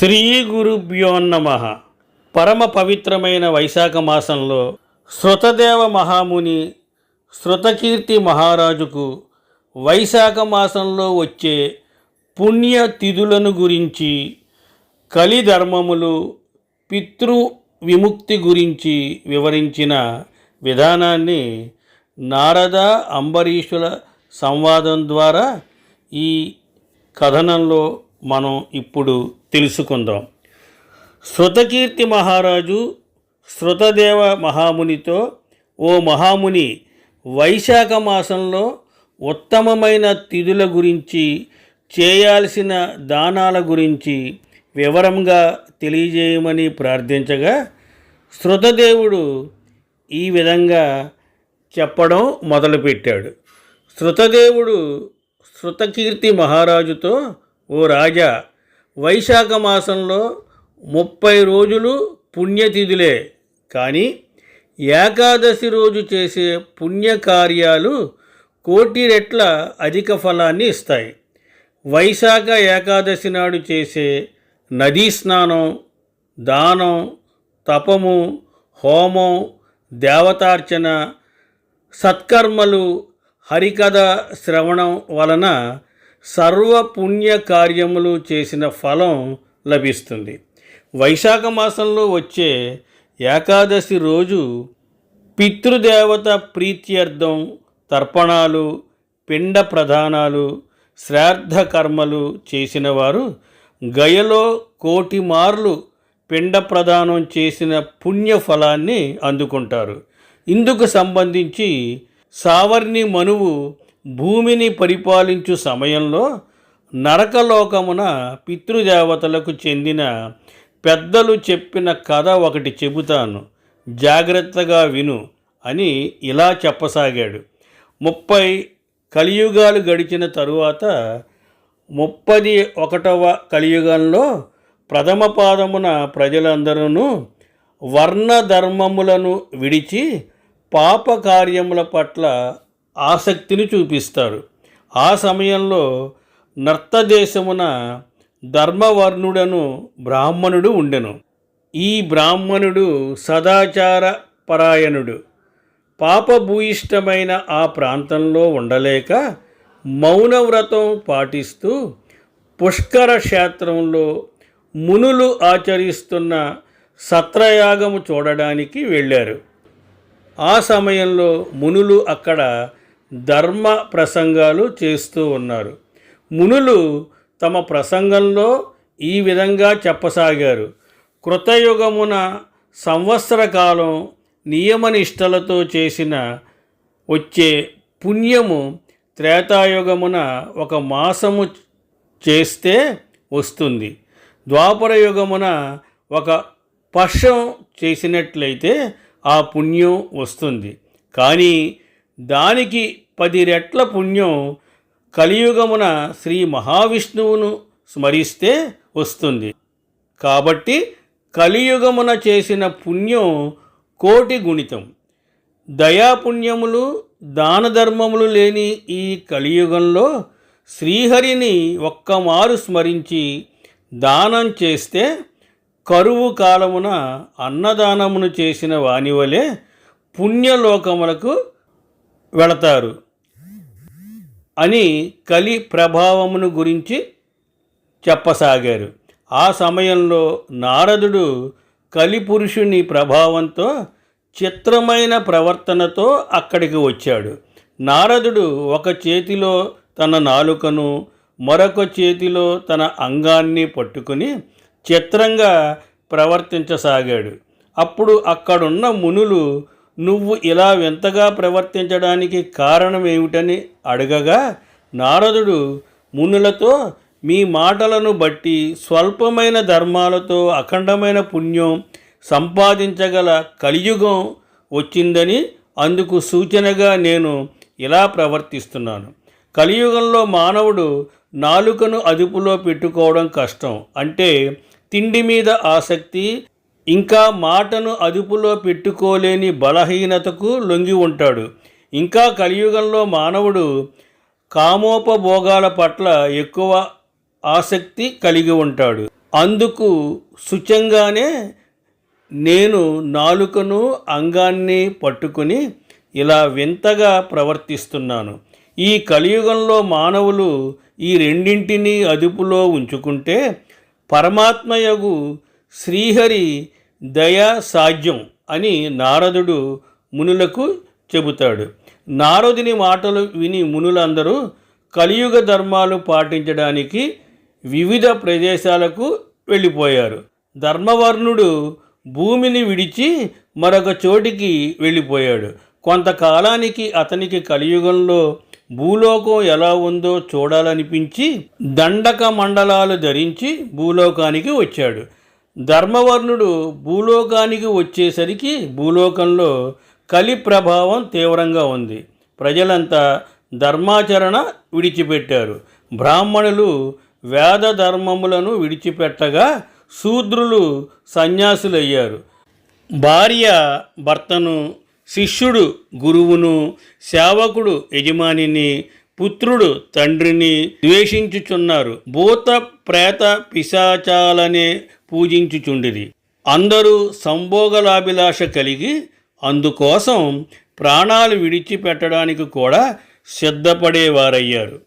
శ్రీ గురుభ్యోన్నమ పరమ పవిత్రమైన వైశాఖ మాసంలో శృతదేవ మహాముని శృతకీర్తి మహారాజుకు వైశాఖ మాసంలో వచ్చే పుణ్య తిథులను గురించి కలిధర్మములు పితృ విముక్తి గురించి వివరించిన విధానాన్ని నారద అంబరీషుల సంవాదం ద్వారా ఈ కథనంలో మనం ఇప్పుడు తెలుసుకుందాం. శృతకీర్తి మహారాజు శృతదేవ మహామునితో ఓ మహాముని వైశాఖ మాసంలో ఉత్తమమైన తిథుల గురించి చేయాల్సిన దానాల గురించి వివరంగా తెలియజేయమని ప్రార్థించగా శృతదేవుడు ఈ విధంగా చెప్పడం మొదలుపెట్టాడు. శృతదేవుడు శృతకీర్తి మహారాజుతో ఓ రాజా వైశాఖ మాసంలో ముప్పై రోజులు పుణ్యతిథులే. కానీ ఏకాదశి రోజు చేసే పుణ్యకార్యాలు కోటి రెట్ల అధిక ఫలాన్ని ఇస్తాయి. వైశాఖ ఏకాదశి నాడు చేసే నదీ స్నానం దానం తపము హోమం దేవతార్చన సత్కర్మలు హరికథ శ్రవణం వలన సర్వ పుణ్య కార్యములు చేసిన ఫలం లభిస్తుంది. వైశాఖ మాసంలో వచ్చే ఏకాదశి రోజు పితృదేవత ప్రీత్యర్థం తర్పణాలు పిండ ప్రధానాలు శ్రాద్ధ కర్మలు చేసిన వారు గయలో కోటి మార్లు పిండ ప్రదానం చేసిన పుణ్య ఫలాన్ని అందుకుంటారు. ఇందుకు సంబంధించి సావర్ణి మనువు భూమిని పరిపాలించు సమయంలో నరకలోకమున పితృదేవతలకు చెందిన పెద్దలు చెప్పిన కథ ఒకటి చెబుతాను. జాగ్రత్తగా విను అని ఇలా చెప్పసాగాడు. ముప్పై కలియుగాలు గడిచిన తరువాత ముప్పది ఒకటవ కలియుగంలో ప్రథమ పాదమున ప్రజలందరూ వర్ణధర్మములను విడిచి పాప కార్యముల పట్ల ఆసక్తిని చూపిస్తారు ఆ సమయంలో నర్తదేశమున ధర్మవర్ణుడను బ్రాహ్మణుడు ఉండెను. ఈ బ్రాహ్మణుడు సదాచార పరాయణుడు పాపభూయిష్టమైన ఆ ప్రాంతంలో ఉండలేక మౌనవ్రతం పాటిస్తూ పుష్కర క్షేత్రంలో మునులు ఆచరిస్తున్న సత్రయాగము చూడడానికి వెళ్ళారు. ఆ సమయంలో మునులు అక్కడ ధర్మ ప్రసంగాలు చేస్తూ ఉన్నారు. మునులు తమ ప్రసంగంలో ఈ విధంగా చెప్పసాగారు. కృతయుగమున సంవత్సర కాలం నియమనిష్టలతో చేసిన వచ్చే పుణ్యము త్రేతాయుగమున ఒక మాసము చేస్తే వస్తుంది. ద్వాపర యుగమున ఒక పక్షం చేసినట్లయితే ఆ పుణ్యం వస్తుంది. కానీ దానికి పది రెట్ల పుణ్యం కలియుగమున శ్రీ మహావిష్ణువును స్మరిస్తే వస్తుంది. కాబట్టి కలియుగమున చేసిన పుణ్యం కోటి గుణితం. దయాపుణ్యములు దానధర్మములు లేని ఈ కలియుగంలో శ్రీహరిని ఒక్కమారు స్మరించి దానం చేస్తే కరువు కాలమున అన్నదానమును చేసిన వానివలె పుణ్యలోకములకు వెళతారు. అని కలి ప్రభావమును గురించి చెప్పసాగారు. ఆ సమయంలో నారదుడు కలిపురుషుని ప్రభావంతో చిత్రమైన ప్రవర్తనతో అక్కడికి వచ్చాడు. నారదుడు ఒక చేతిలో తన నాలుకను మరొక చేతిలో తన అంగాన్ని పట్టుకుని చిత్రంగా ప్రవర్తించసాగాడు. అప్పుడు అక్కడున్న మునులు నువ్వు ఇలా వింతగా ప్రవర్తించడానికి కారణం ఏమిటని అడగగా నారదుడు మునులతో మీ మాటలను బట్టి స్వల్పమైన ధర్మాలతో అఖండమైన పుణ్యం సంపాదించగల కలియుగం వచ్చిందని అందుకు సూచనగా నేను ఇలా ప్రవర్తిస్తున్నాను. కలియుగంలో మానవుడు నాలుకను అదుపులో పెట్టుకోవడం కష్టం. అంటే తిండి మీద ఆసక్తి ఇంకా మాటను అదుపులో పెట్టుకోలేని బలహీనతకు లొంగి ఉంటాడు. ఇంకా కలియుగంలో మానవుడు కామోపభోగాల పట్ల ఎక్కువ ఆసక్తి కలిగి ఉంటాడు. అందుకు శుచంగానే నేను నాలుకను అంగాన్ని పట్టుకుని ఇలా వింతగా ప్రవర్తిస్తున్నాను. ఈ కలియుగంలో మానవులు ఈ రెండింటినీ అదుపులో ఉంచుకుంటే పరమాత్మయగు శ్రీహరి దయా సాధ్యం అని నారదుడు మునులకు చెబుతాడు. నారదుని మాటలు విని మునులందరూ కలియుగ ధర్మాలు పాటించడానికి వివిధ ప్రదేశాలకు వెళ్ళిపోయారు. ధర్మవర్ణుడు భూమిని విడిచి మరొక చోటికి వెళ్ళిపోయాడు. కొంతకాలానికి అతనికి కలియుగంలో భూలోకం ఎలా ఉందో చూడాలనిపించి దండక మండలాలు ధరించి భూలోకానికి వచ్చాడు. ధర్మవర్ణుడు భూలోకానికి వచ్చేసరికి భూలోకంలో కలి ప్రభావం తీవ్రంగా ఉంది. ప్రజలంతా ధర్మాచరణ విడిచిపెట్టారు. బ్రాహ్మణులు వేద ధర్మములను విడిచిపెట్టగా శూద్రులు సన్యాసులయ్యారు. భార్య భర్తను శిష్యుడు గురువును సేవకుడు యజమానిని పుత్రుడు తండ్రిని ద్వేషించుచున్నారు. భూత ప్రేత పిశాచాలనే పూజించుచుండిరి. అందరూ సంభోగలాభిలాష కలిగి అందుకోసం ప్రాణాలు విడిచిపెట్టడానికి కూడా సిద్ధపడేవారయ్యారు.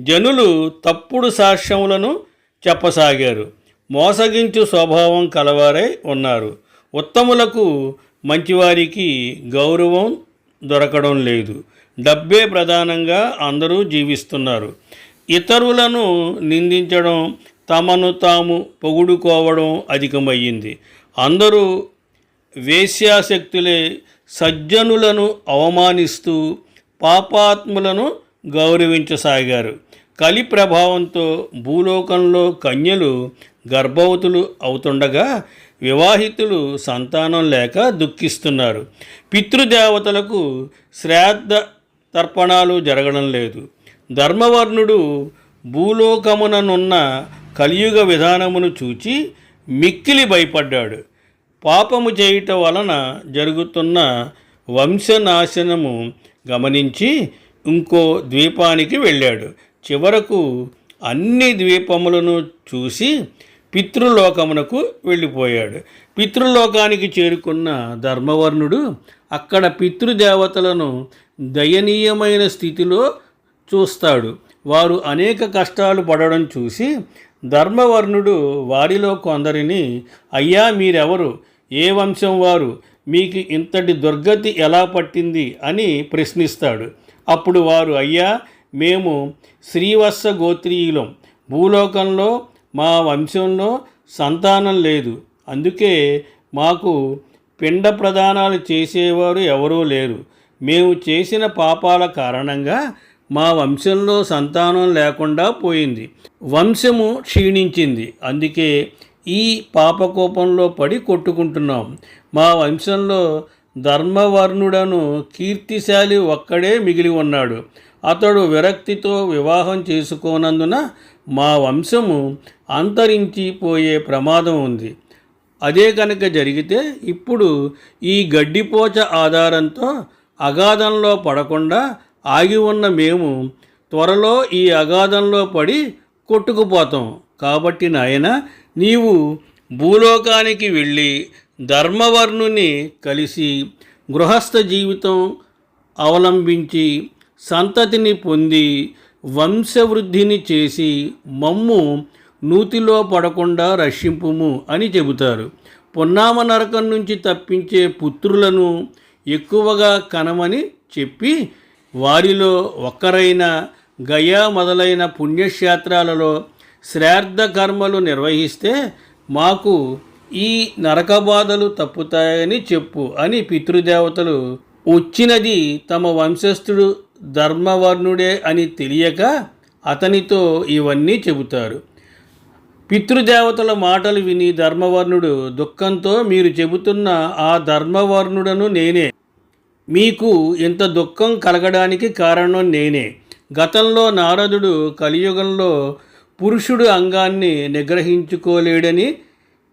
జనులు తప్పుడు సాక్ష్యములను చెప్పసాగారు. మోసగించు స్వభావం కలవారై ఉన్నారు. ఉత్తములకు మంచివారికి గౌరవం దొరకడం లేదు. డబ్బే ప్రధానంగా అందరూ జీవిస్తున్నారు. ఇతరులను నిందించడం తమను తాము పొగుడుకోవడం అధికమయ్యింది. అందరూ వేశ్యాశక్తులే సజ్జనులను అవమానిస్తూ పాపాత్ములను గౌరవించసాగారు. కలి ప్రభావంతో భూలోకంలో కన్యలు గర్భవతులు అవుతుండగా వివాహితులు సంతానం లేక దుఃఖిస్తున్నారు. పితృదేవతలకు శ్రాద్ధ తర్పణాలు జరగడం లేదు. ధర్మవర్ణుడు భూలోకముననున్న కలియుగ విధానమును చూచి మిక్కిలి భయపడ్డాడు. పాపము చేయటం వలన జరుగుతున్న వంశనాశనము గమనించి ఇంకో ద్వీపానికి వెళ్ళాడు. చివరకు అన్ని ద్వీపములను చూసి పితృలోకమునకు వెళ్ళిపోయాడు. పితృలోకానికి చేరుకున్న ధర్మవర్ణుడు అక్కడ పితృదేవతలను దయనీయమైన స్థితిలో చూస్తాడు. వారు అనేక కష్టాలు పడడం చూసి ధర్మవర్ణుడు వారిలో కొందరిని అయ్యా మీరెవరు? ఏ వంశం వారు? మీకు ఇంతటి దుర్గతి ఎలా పట్టింది? అని ప్రశ్నిస్తాడు. అప్పుడు వారు అయ్యా మేము శ్రీవత్స గోత్రీయులం. భూలోకంలో మా వంశంలో సంతానం లేదు. అందుకే మాకు పిండ ప్రదానాలు చేసేవారు ఎవరూ లేరు. మేము చేసిన పాపాల కారణంగా మా వంశంలో సంతానం లేకుండా పోయింది. వంశము క్షీణించింది. అందుకే ఈ పాపకోపంలో పడి కొట్టుకుంటున్నాం. మా వంశంలో ధర్మవర్ణుడను కీర్తిశాలి ఒక్కడే మిగిలి ఉన్నాడు. అతడు విరక్తితో వివాహం చేసుకోనందున మా వంశము అంతరించిపోయే ప్రమాదం ఉంది. అదే కనుక జరిగితే ఇప్పుడు ఈ గడ్డిపోచ ఆధారంతో అగాధంలో పడకుండా ఆగి ఉన్న మేము త్వరలో ఈ అగాధంలో పడి కొట్టుకుపోతాం. కాబట్టి నాయన నీవు భూలోకానికి వెళ్ళి ధర్మవర్ణుని కలిసి గృహస్థ జీవితం అవలంబించి సంతతిని పొంది వంశవృద్ధిని చేసి మమ్ము నూతిలో పడకుండా రక్షింపుము అని చెబుతారు. పొన్నామ నరకం నుంచి తప్పించే పుత్రులను ఎక్కువగా కనమని చెప్పి వారిలో ఒక్కరైన గయా మొదలైన పుణ్యక్షేత్రాలలో శ్రాద్ధ కర్మలు నిర్వహిస్తే మాకు ఈ నరక బాధలు తప్పుతాయని చెప్పు అని పితృదేవతలు. వచ్చినది తమ వంశస్థుడు ధర్మవర్ణుడే అని తెలియక అతనితో ఇవన్నీ చెబుతారు. పితృదేవతల మాటలు విని ధర్మవర్ణుడు దుఃఖంతో మీరు చెబుతున్న ఆ ధర్మవర్ణుడను నేనే. మీకు ఇంత దుఃఖం కలగడానికి కారణం నేనే. గతంలో నారదుడు కలియుగంలో పురుషుడు అంగాన్ని నిగ్రహించుకోలేడని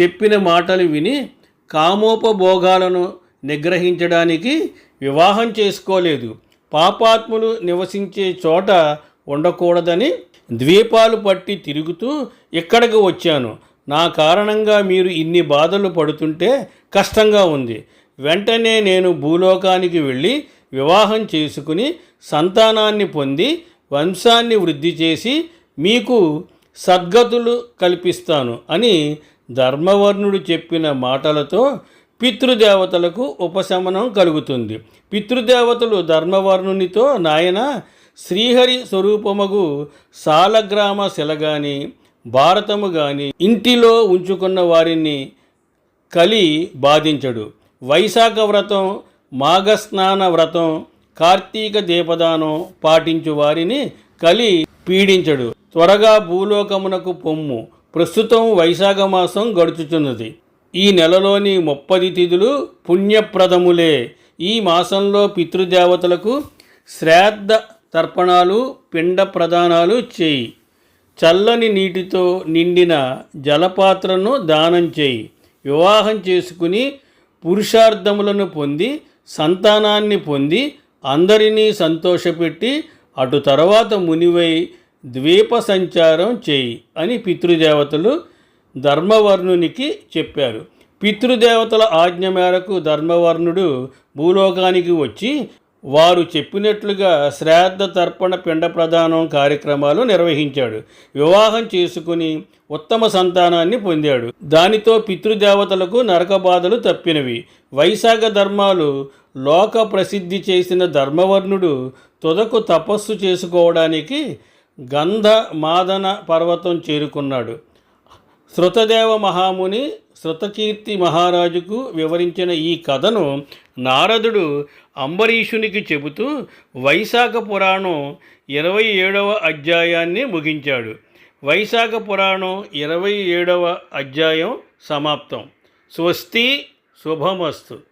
చెప్పిన మాటలు విని కామోపభోగాలను నిగ్రహించడానికి వివాహం చేసుకోలేదు. పాపాత్ములు నివసించే చోట ఉండకూడదని ద్వీపాలు పట్టి తిరుగుతూ ఇక్కడికి వచ్చాను. నా కారణంగా మీరు ఇన్ని బాధలు పడుతుంటే కష్టంగా ఉంది. వెంటనే నేను భూలోకానికి వెళ్ళి వివాహం చేసుకుని సంతానాన్ని పొంది వంశాన్ని వృద్ధి చేసి మీకు సద్గతులు కల్పిస్తాను అని ధర్మవర్ణుడు చెప్పిన మాటలతో పితృదేవతలకు ఉపశమనం కలుగుతుంది. పితృదేవతలు ధర్మవర్ణునితో నాయన శ్రీహరి స్వరూపమగు సాలగ్రామ శిల గాని భారతము గాని ఇంటిలో ఉంచుకున్న వారిని కలి బాధించడు. వైశాఖ వ్రతం మాఘస్నాన వ్రతం కార్తీక దీపదానం పాటించు వారిని కలి పీడించడు. త్వరగా భూలోకమునకు పొమ్ము. ప్రస్తుతం వైశాఖ మాసం గడుచుచున్నది. ఈ నెలలోని ముప్పది తిథులు పుణ్యప్రదములే. ఈ మాసంలో పితృదేవతలకు శ్రాద్ధ తర్పణాలు పిండ ప్రదానాలు చేయి. చల్లని నీటితో నిండిన జలపాత్రను దానం చేయి. వివాహం చేసుకుని పురుషార్థములను పొంది సంతానాన్ని పొంది అందరినీ సంతోషపెట్టి అటు తర్వాత మునివై ద్వీప సంచారం చేయి అని పితృదేవతలు ధర్మవర్ణునికి చెప్పారు. పితృదేవతల ఆజ్ఞ మేరకు ధర్మవర్ణుడు భూలోకానికి వచ్చి వారు చెప్పినట్లుగా శ్రాద్ధ తర్పణ పిండ ప్రదానం కార్యక్రమాలు నిర్వహించాడు. వివాహం చేసుకుని ఉత్తమ సంతానాన్ని పొందాడు. దానితో పితృదేవతలకు నరక బాధలు తప్పినవి. వైశాఖ ధర్మాలు లోక ప్రసిద్ధి చేసిన ధర్మవర్ణుడు తుదకు తపస్సు చేసుకోవడానికి గంధ మాదన పర్వతం చేరుకున్నాడు. శృతదేవ మహాముని శృతకీర్తి మహారాజుకు వివరించిన ఈ కథను నారదుడు అంబరీషునికి చెబుతూ వైశాఖ పురాణం ఇరవై ఏడవ అధ్యాయాన్ని ముగించాడు. వైశాఖ పురాణం ఇరవై ఏడవ అధ్యాయం సమాప్తం. స్వస్తి శుభమస్తు.